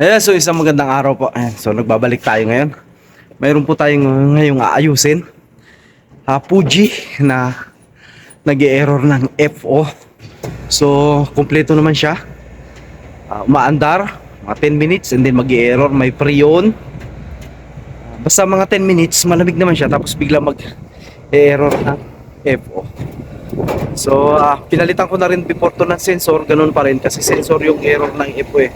Ayan, so isang magandang araw po. Ayan, so nagbabalik tayo ngayon. Mayroon po tayong ngayong aayusin. Ah, Fuji na nag-error ng FO. So, kumpleto naman siya. Ah, umaandar, mga 10 minutes and then mag-error, may pre-on. Basta mga 10 minutes, malamig naman siya tapos bigla mag-error ng FO. So, ah, pinalitan ko na rin before to ng sensor, ganun pa rin kasi sensor yung error ng FO eh.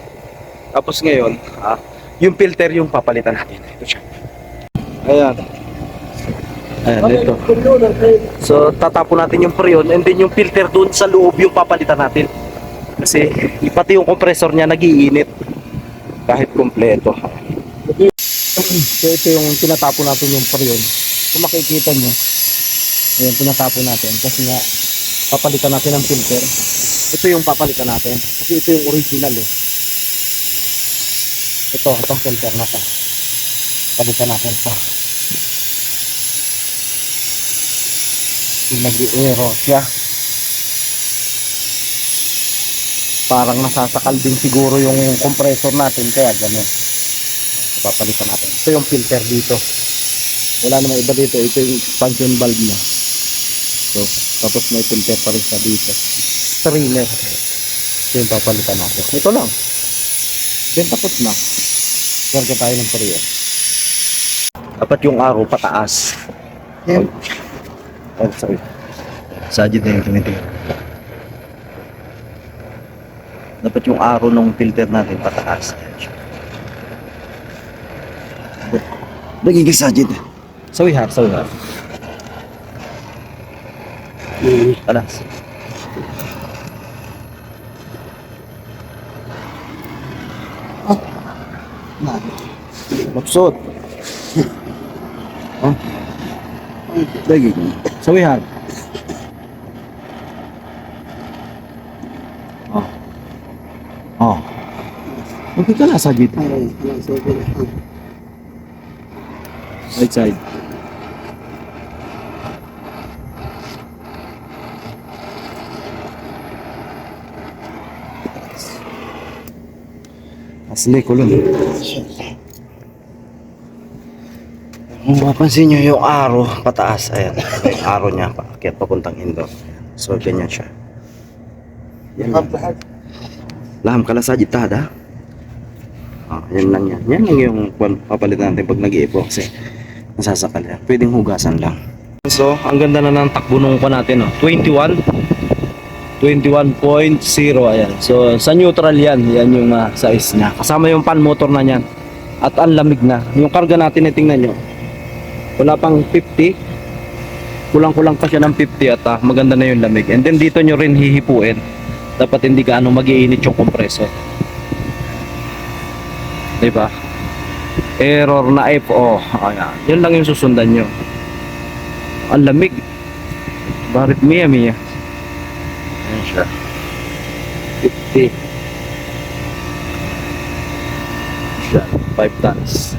Tapos ngayon, ah, yung filter yung papalitan natin. Ito siya. Ayan. Ayan, ito. So, tatapon natin yung preon and then yung filter dun sa loob yung papalitan natin. Kasi pati yung compressor niya nagiinit kahit kompleto. So, ito yung tinatapon natin yung preon. Kung makikita nyo, ayan, tinatapon natin kasi nga papalitan natin ang filter. Ito yung papalitan natin kasi ito yung original eh. Ito, itong filter na to. Palitan natin to. Yung nag-error siya. Parang nasasakal din siguro yung compressor natin kaya ganun. So, papalitan natin. Ito yung filter dito. Wala namang iba dito. Ito yung expansion valve niya. So, tapos may filter pa rin siya dito. Strainer. Ito yung papalitan natin. Ito lang. Then tapos na. Garga tayo ng pariyan. Dapat yung araw pataas. Yan. Oh, sorry. Sajid na yung tinitingnan. Dapat yung araw ng filter natin pataas. Nagiging sajid. Sawi ha, sawi ha. Alas. Maksud. Oh. Lagi. Sawihan. Oh. Oh. Okay ka na sa dito. Right side. Asli ko lang. Kung mapansin nyo yung araw pataas, ayan. Yung araw niya, paakyat papuntang indoor. So, ganyan siya. Yan lang. Laham ka lang sa jitad, ha? Oh, yan lang yan. Yan lang yung papalitan natin pag nag-iipo kasi nasasakal yan. Pwedeng hugasan lang. So, ang ganda na ng takbo nung natin, oh. 21. 21.0, ayan. So, sa neutral yan. Yan yung ah, size niya. Kasama yung pan motor na yan. At ang lamig na. Yung karga natin, tingnan nyo. Wala pang 50. Kulang-kulang pa siya ng 50 at ah, maganda na yung lamig. And then dito nyo rin hihipuin. Dapat hindi gaano mag-iinit yung compressor. Diba? Error na FO. Ayan. Yun lang yung susundan nyo. Ang lamig. Barit miya miya. Ayan siya. 50. Siya. 5 tons.